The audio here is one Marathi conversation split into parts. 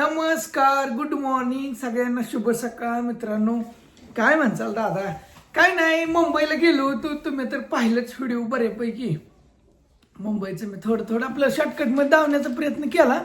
नमस्कार गुड मॉर्निंग सगळ्यांना शुभ सकाळ मित्रांनो. काय म्हणचाल दादा? काय नाही मुंबईला गेलो होतो. तुम्ही तर पाहिलंच व्हिडिओ बऱ्यापैकी. मुंबईचं मी थोडं थोडं आपलं शॉर्टकटमध्ये धावण्याचा प्रयत्न केला.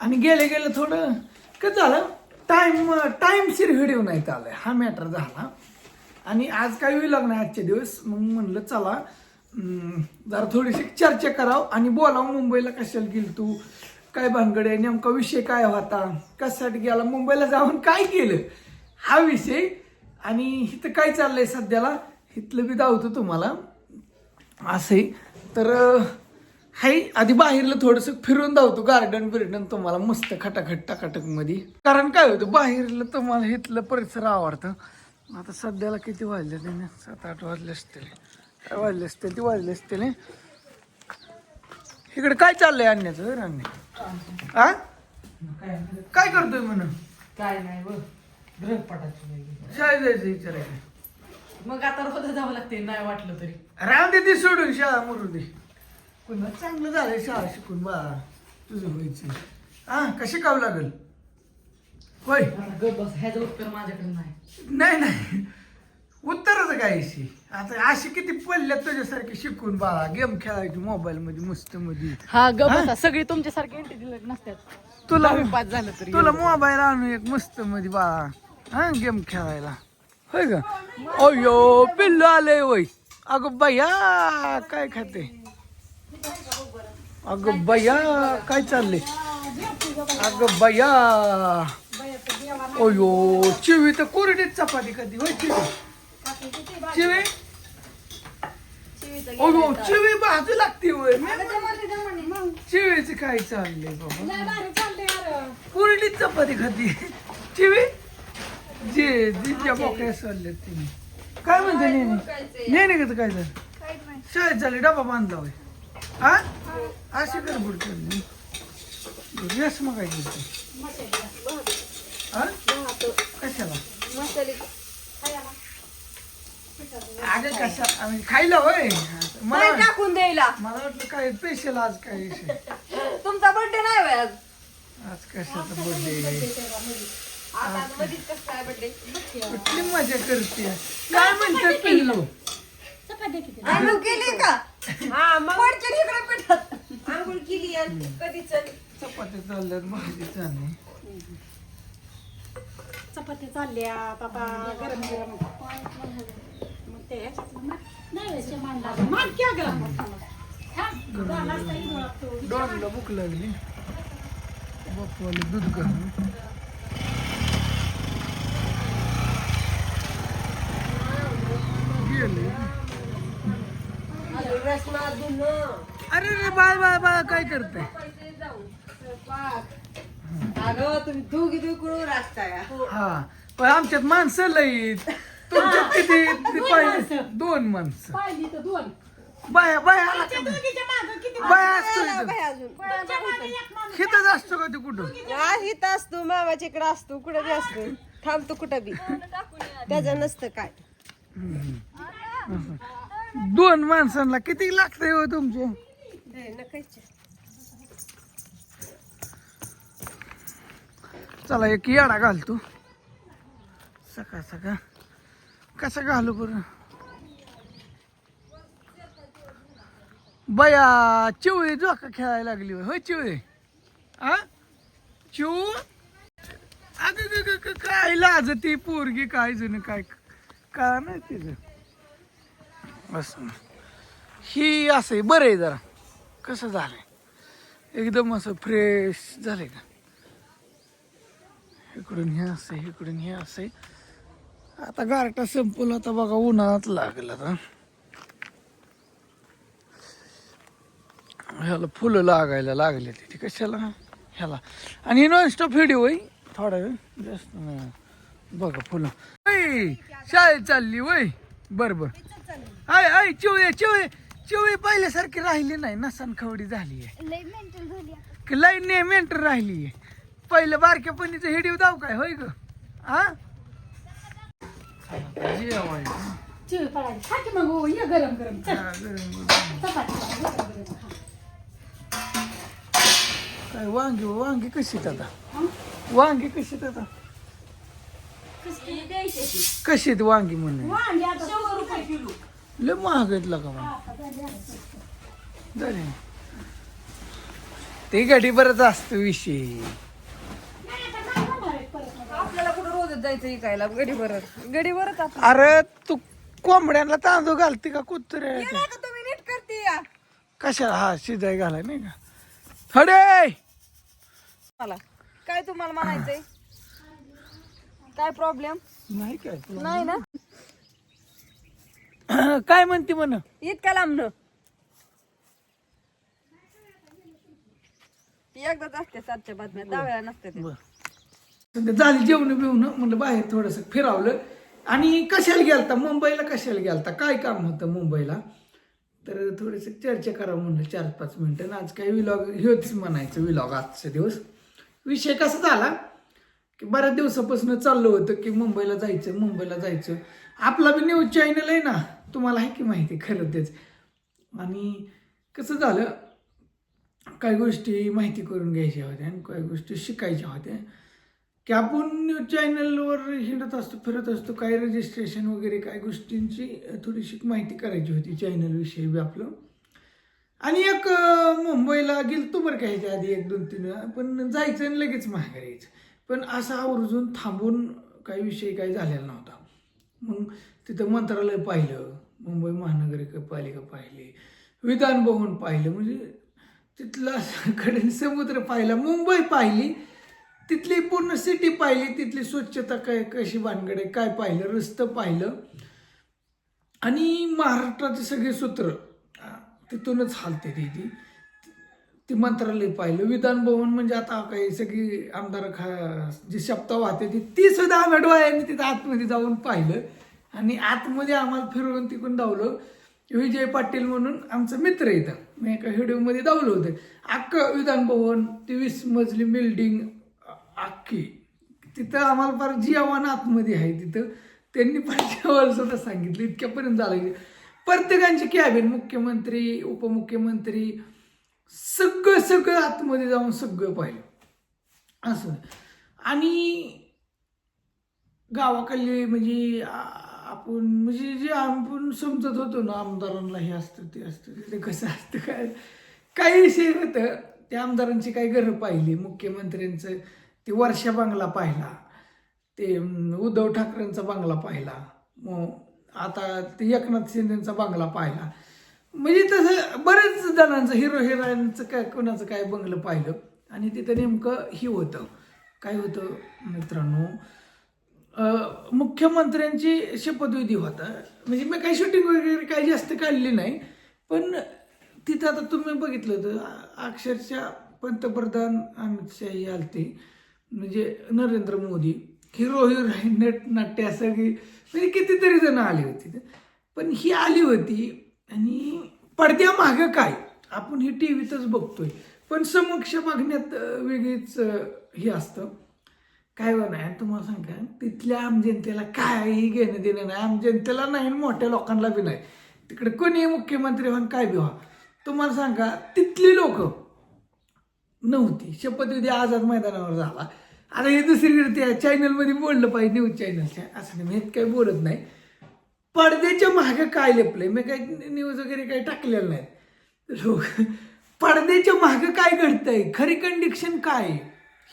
आणि गेले गेलं थोडं कसं झालं? टाईम टाईमशीर व्हिडिओ नाही आलाय हा मॅटर झाला. आणि आज काय होईल लग्न आजचे दिवस. मग म्हणलं चला जरा थोडीशी चर्चा करावं आणि बोलावं मुंबईला कशाला गेली तू काय भानगड आहे? नेमका विषय काय होता? कशासाठी गेला? मुंबईला जाऊन काय केलं? हा विषय. आणि इथं काय चाललंय सध्याला? इथलं बी दावतो तुम्हाला. असंही तर हाय आधी बाहेरलं थोडस फिरून धावतो गार्डन बिर्डन तुम्हाला मस्त खटाखट टाकाटकमध्ये कारण काय होतं बाहेरलं तुम्हाला इथलं परिसर आवडतं. आता सध्याला किती वाजले त्याने? सात आठ वाजले असतील. काय वाजले असतील? ते वाजले असतील. इकडे काय चाललंय आणण्याचं? बरं अन्य आ? काय करतोय म्हणून? काय नाही बघ ग्रहपाठाची वेगळी. शाळेत जायचं विचारायचं. मग आता रोज जावं लागते नाही वाटलं तरी. राम दे ती सोडून शाळा मरू दे. पुन्हा चांगलं झालंय शाळा शिकून बा. तुझं व्हायचं. हा कशी काव लागल? होय. बस ह्याचं उत्तर माझ्याकडे नाही. नाही नाही. उत्तरच काय अशी आता अशी किती पडल्या तुझ्यासारखी शिकून बा गेम खेळायची मोबाईल मध्ये मस्त मध्ये. हा? बसा. सगळी तुमच्यासारखे नसतात तुला दहावी पास झालं तरी तुला मोबाईल आणू एक मस्त मध्ये बा हा गेम खेळायला. होय का? अयो पिल्लू आलंय वय. अगं बया काय खाते? अगं बया काय चाललंय? अगं बया. अयो चिवी तर कोरडीत चपाती कधी होय चिवी? चिवी? अयो चिवी भाजू लागते होय. चिवीच काय चाललंय बाबा? कोरडीत चपाती खाती. चिवी? जे जिच्या बोकड्या सोडल्यात तिने. काय म्हणते नेहमी नेहमी कसं काय झालं? शाळेत झाले डबा बांधला होय. हा? अशी कर बुडत यश मग काय करते? हा? कशाला? अगं कशा आम्ही खायला होय. मला काय टाकून द्यायला. मला वाटलं काय स्पेशल आज काय तुमचा बर्थडे नाही होय आज? आज कशाचा बर्थडे आता मधीच कसं काय बर्थडे कुठली मजा करते? काय म्हणतात पिल्लू? आंघोळ केली का? हा मग. पडचे इकडे पिठात आंघोळ केली आणि कधीच चपात्या चालल्यात भाजी चालली. चपात्या चालल्या बाबा गरम गरम क्या डॉगला भूक लागली. बापवाले दूध घालून गेले. रसना धुणं अरे रे बाय बाय बाय काय करताय? अगं तुम्ही दुकडून असता या हा पण आमच्यात माणसं लईत तुमच्यात किती किती पाहिजे दोन माणसं. पाहिली तर दोन. बाया बाया आला का? दोघीच्या मागं किती बाया असतो नाही इथं. बाई अजून. तुमच्या मागं एक माणूस. हिथंच असतो का तू कुठं? आज इथं असतो. मामाच्या इकडे असतो. कुठं बी असतो. थांबतो कुठं बी. त्याचं नसतं काय. दोन माणसांना किती लागतंय हो तुमचे? चला एक येडा घालतो सकाळ सकाळ. कसं घालू बरं? बया चिवळी जोका खेळायला लागली होय होय चिवळी? आ? चिव? अगं काय लाज ती पोरगी काय जुन काय काय नाही तिचं. असं ही असं आहे बरं आहे जरा. कसं झालंय? एकदम असं फ्रेश झालंय का? इकडून हे असं इकडून हे असं आता गारटा संपला आता बघा उन्हाळ्यात लागला आता. ह्याला फुलं लागायला लागले ते कशाला? ह्याला. आणि नॉनस्टॉप व्हिडिओ होई थोडा वेळ जास्त नाही. बघा फुलं. शाळेत चालली वय बर बर. I I Chivale Chivale. चिवळे पहिल्यासारखी राहिली नाही नसन खवडी झाली आहे. की लाईन ने मेंटर राहिली आहे. पहिलं बारक्यापणीचं हिडीव दाव काय होय ग? हा जेवायचं चिळ पडायची खा की मग हो, ये गरम गरम चल हा, गरम गरम. चपाती गरम गरम खा. काय वांगी वांगी कशी आहेत आता हं? वांगी कशी आहेत आता कशी आहेत वांगी म्हणून वांगी आता शंभर रुपये किलो लय महाग आहेत लगा मग झाले ते गडी बरंच असतं विषय नाही आता काय होणार आहे परत मग? आपल्याला कुठं रोजच जायचं इकायला आपण अरे तू कोंबड्यांना तांदूळ घालते का कुत्रे? का तुम्ही नीट करते या. कशाला? हा शिजाय घालाय नाही का? थोडे मला. काय तुम्हाला म्हणायचंय? काय प्रॉब्लेम नाही काय. नाही ना? काय म्हणते म्हण? इतक्या लांब एकदाच असते सातच्या बातम्या दहा वेळा नसते ते. झाली जेवण बिवणं. म्हणलं बाहेर थोडंसं फिरावलं. आणि कशाला गेलता? मुंबईला कशाला गेलता? काय काम होतं मुंबईला? तर थोडस चर्चा करावं म्हणलं चार पाच मिनटं. आणि आज काही विलॉग हेच म्हणायचं विलॉग आजचा दिवस. विषय कसा झाला? की बऱ्याच दिवसापासून चाललं होतं की मुंबईला जायचं मुंबईला जायचं. आपला बी न्यूज चॅनल आहे ना तुम्हाला आहे की माहिती खरं तेच. आणि कसं झालं काही गोष्टी माहिती करून घ्यायच्या होत्या आणि काही गोष्टी शिकायच्या होत्या. की आपण न्यूज चॅनलवर हिंडत असतो फिरत असतो काही रजिस्ट्रेशन वगैरे काय गोष्टींची थोडीशी माहिती करायची होती चॅनलविषयी बी आपलं. आणि एक मुंबईला गेलतो बरं का ह्याच्या आधी एक दोन तीन वेळा. पण जायचं आणि लगेच माघारी यायचं. पण असं आवर्जून थांबून काही विषय काही झालेला नव्हता. मग तिथं मंत्रालय पाहिलं मुंबई महानगरपालिका पाहिली विधान भवन पाहिलं. म्हणजे तिथला कडे समुद्र पाहिला मुंबई पाहिली. तिथली पूर्ण सिटी पाहिली तिथली स्वच्छता काय कशी भानगड आहे काय पाहिलं रस्तं पाहिलं. आणि महाराष्ट्राचे सगळे सूत्र तिथूनच हालते ती ती. ती मंत्रालय पाहिलं. विधान भवन म्हणजे आता काही सगळी आमदार खा जी शब्द वाहते ती ती सुद्धा आम्ही डोळ्यांनी तिथं आतमध्ये जाऊन पाहिलं. आणि आतमध्ये आम्हाला फिरवून तिकडून धावलं. विजय पाटील म्हणून आमचा मित्र इथं. मी एका व्हिडिओमध्ये धावलं होतं. अख्खं विधान भवन ती वीस मजली बिल्डिंग अख्खी तिथं आम्हाला फार जी आव्हानं आतमध्ये आहे तिथं. त्यांनी पण सुद्धा सांगितलं इतक्यापर्यंत झालं की. प्रत्येकांची कॅबिन मुख्यमंत्री उपमुख्यमंत्री सगळं सगळं आतमध्ये जाऊन सगळं पाहिलं. असं. आणि गावाकडले म्हणजे आपण म्हणजे जे आपण समजत होतो ना आमदारांना हे असतं ते असतं ते कसं असतं काय? काही विषय होतं त्या आमदारांची काही घरं पाहिली मुख्यमंत्र्यांचं. ते वर्षा बंगला पाहिला. ते उद्धव ठाकरेंचा बंगला पाहिला. मग आता ते एकनाथ शिंदेचा बंगला पाहिला. म्हणजे तसं बरेच जणांचं हिरो हिरोईनचं काय कोणाचं काय बंगलं पाहिलं. आणि तिथं नेमकं हे होतं. काय होतं मित्रांनो? मुख्यमंत्र्यांची शपथविधी होता. म्हणजे मी काही शूटिंग वगैरे काही जास्त काढली नाही. पण तिथं आता तुम्ही बघितलं होतं अक्षरशः पंतप्रधान अमित शाही आलते. म्हणजे नरेंद्र मोदी हिरो हिरोईन नट नाट्य सगळी म्हणजे कितीतरी जण आली होती. पण ही आली होती आणि पडद्यामागं काय? आपण ही टी व्हीतच बघतोय. पण समक्ष बघण्यात वेगळीच हे असतं. काय नाही तुम्हाला सांगा तिथल्या आम जनतेला काही घेणं देणं नाही. आम जनतेला नाही आणि मोठ्या लोकांना बी नाही. तिकडे कोणी मुख्यमंत्री व्हा काय बी व्हा तुम्हाला सांगा तिथली लोकं नव्हती. शपथविधी आझाद मैदानावर झाला. आता हे दुसरीकडे त्या चॅनलमध्ये बोललं पाहिजे न्यूज चॅनलच्या. असं नाही मी काही बोलत नाही. पडद्याच्या मागं काय लपलंय? मी काही न्यूज वगैरे काही टाकलेलं नाही. लोक पडद्याच्या मागं काय घडतंय? खरी कंडिक्शन काय आहे?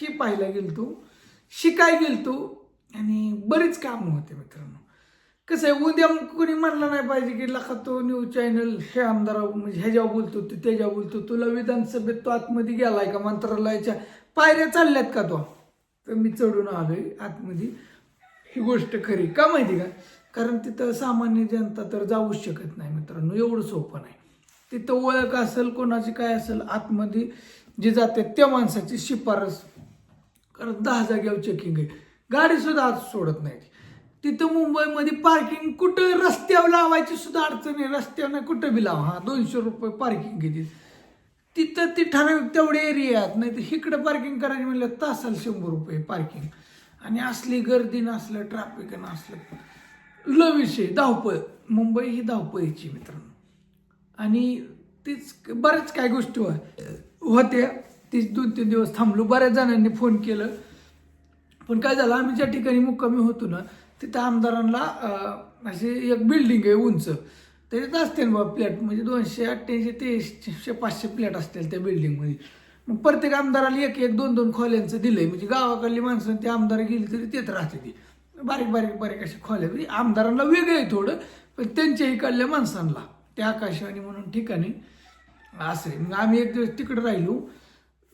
हे पाहायला गेलतो शिकाय गेलतो आणि बरीच कामं होते मित्रांनो. कसं आहे उद्या कोणी म्हणलं नाही पाहिजे की लखा तो न्यूज चॅनल हे आमदार म्हणजे ह्याच्यावर बोलतो तू त्याच्यावर बोलतो तुला विधानसभेत तो आतमध्ये गेलाय का? मंत्रालयाच्या पायऱ्या चालल्यात का तो? तर मी चढून आलोय आतमध्ये. ही गोष्ट खरी का माहिती का? कारण तिथं सामान्य जनता तर जाऊच शकत नाही मित्रांनो एवढं सोपं नाही. तिथं ओळख असेल कोणाची काय असेल आतमध्ये जे जाते त्या माणसाची शिफारस. कारण दहा जाग्यावर चेकिंग आहे. गाडीसुद्धा आत सोडत नाही तिथं मुंबईमध्ये पार्किंग कुठं रस्त्यावर लावायची सुद्धा अडचण आहे रस्त्यावर कुठं बी लावा. हा दोनशे रुपये पार्किंग घेते तिथं ती ठराविक तेवढे एरियात नाही तर इकडं पार्किंग करायची म्हणलं तासाला शंभर रुपये पार्किंग आणि असली गर्दी नसलं ट्रॅफिक नसलं. ल विषय. धावपळ. मुंबई ही धावपळीची मित्रांनो. आणि तीच बऱ्याच काय गोष्टी हो- होत्या. तीच दोन तीन दिवस थांबलो. बऱ्याच जणांनी फोन केलं. पण काय झालं? आम्ही ज्या ठिकाणी मुक्कामी होतो ना तिथं आमदारांना अशी एक बिल्डिंग आहे उंच. त्याच्यात असतील बा फ्लॅट म्हणजे दोनशे अठ्ठ्याऐंशी तेशे पाचशे फ्लॅट असतील त्या बिल्डिंगमध्ये मग प्रत्येक आमदाराला एक एक दोन दोन खोल्यांचं दिलं आहे म्हणजे गावाकडली माणसं ते आमदार गेली तरी तेच राहते ती. बारीक बारीक बारीक अशा खोल्या. म्हणजे आमदारांना वेगळं आहे थोडं पण त्यांच्या इकडल्या माणसांना. त्या आकाशवाणी म्हणून ठिकाणी असं आहे. मग आम्ही एक दिवस तिकडे राहिलो.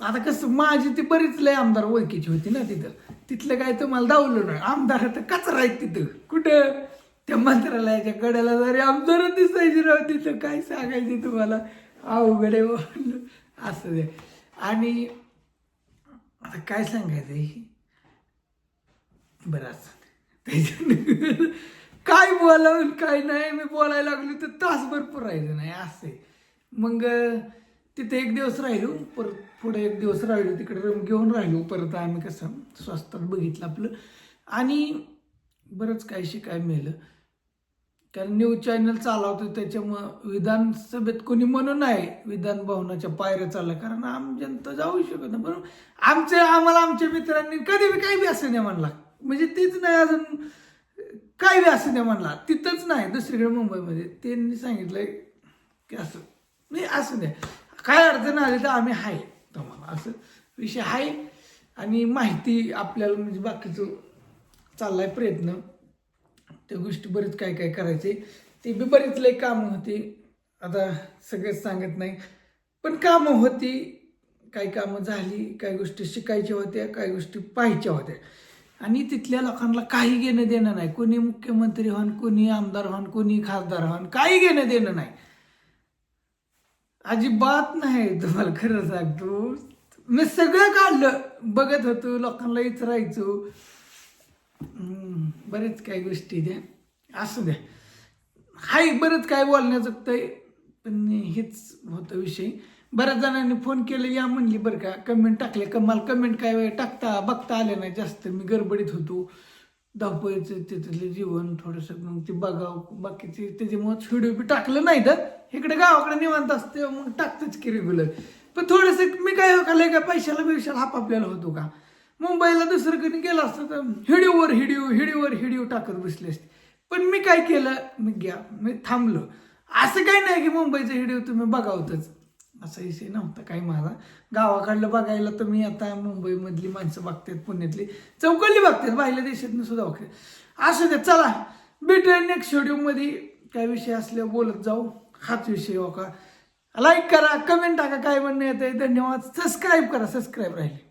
आता कसं माझी ती बरीच लय आमदार ओळखीची होती ना तिथं. तिथलं काय तुम्हाला दावलं नाही. आमदार तर कचरा आहेत तिथं. कुठं? त्या मंत्रालयाच्या कड्याला जरी आमदार दिसायची राव तिथं काय सांगायचं तुम्हाला? अवघड आहे असं दे. आणि आता काय सांगायचं हे? बरं असं त्याच्यानं काय बोलावून काय नाही मी बोलायला लागलो तर तासभर पुरायचं नाही असे मग तिथे एक दिवस राहिलो परत पुढे एक दिवस राहिलो तिकडे रूम घेऊन राहिलो परत आम्ही कसं स्वस्तात बघितलं आपलं. आणि बरंच काय शिकाय मिळालं कारण न्यूज चॅनल चालवतो त्याच्यामुळं विधानसभेत कोणी म्हणून आहे विधान भवनाच्या पायऱ्या चालल्या कारण आम जनता जाऊ शकत नाही. बरोबर आमच्या आम्हाला आमच्या मित्रांनी कधी बी काही बी असं नाही म्हणला. म्हणजे तीच नाही अजून काय बी असं नाही म्हणला. तिथंच नाही दुसरीकडे मुंबईमध्ये. त्यांनी सांगितलंय की असं नाही असं नाही. काय अडचण आली तर आम्ही आहे तुम्हाला असं विषय आहे. आणि माहिती आपल्याला म्हणजे बाकीचं चाललाय प्रयत्न. त्या गोष्टी बरेच काय काय करायचे. ते बी बरीच लई कामं होती. आता सगळेच सांगत नाही. पण कामं होती. काही कामं झाली काही गोष्टी शिकायच्या होत्या काही गोष्टी पाहायच्या होत्या. आणि तिथल्या लोकांना काही घेणं देणं नाही. कोणी मुख्यमंत्री होन कोणी आमदार होन कोणी खासदार होन काही घेणं देणं नाही. अजिबात नाही तुम्हाला खरं सांगतो. मी सगळं काढलं. बघत होतो लोकांना विचारायचो बरेच काही गोष्टी द्या. असू द्या. हाय बरंच काय बोलण्याचं आहे पण हेच होतं विषय. बऱ्याच जणांनी फोन केले या म्हणली बरं का कमेंट टाकले का? मला कमेंट काय वेळ टाकता बघता आले नाही जास्त. मी गडबडीत होतो. धावपळीचं तिथलं जीवन थोडंसं मग ते बघावं. बाकीचे त्याच्यामुळं व्हिडिओ बी टाकलं नाही तर इकडे गावाकडे निवांत असते मग टाकतच की रेग्युलर पण थोडंसं मी काय हो, का लय पैशाला बिशाला हाप आपल्याला होतो का? मुंबईला दुसरं कधी गेलं असतं तर हिडिओवर हिडिओ हिडिओवर हिडिओ टाकत बसले असते. पण मी काय केलं मी घ्या मी थांबलो. असं काही नाही की मुंबईचं हिडिओ तुम्ही बघावतच. असा विषय नव्हता काही माझा. गावाकडलं बघायला तर मी आता मुंबईमधली माणसं बघतात पुण्यातली. चौकली बघतात बाहेरल्या देशातनं सुद्धा बघतात. असू द्या चला. भेटूया नेक्स्ट व्हिडिओमध्ये काय विषय असल्यावर बोलत जाऊ. हाच विषय हो का? लाईक करा कमेंट टाका काय म्हणणं येते धन्यवाद. सबस्क्राईब करा सबस्क्राईब राहिले.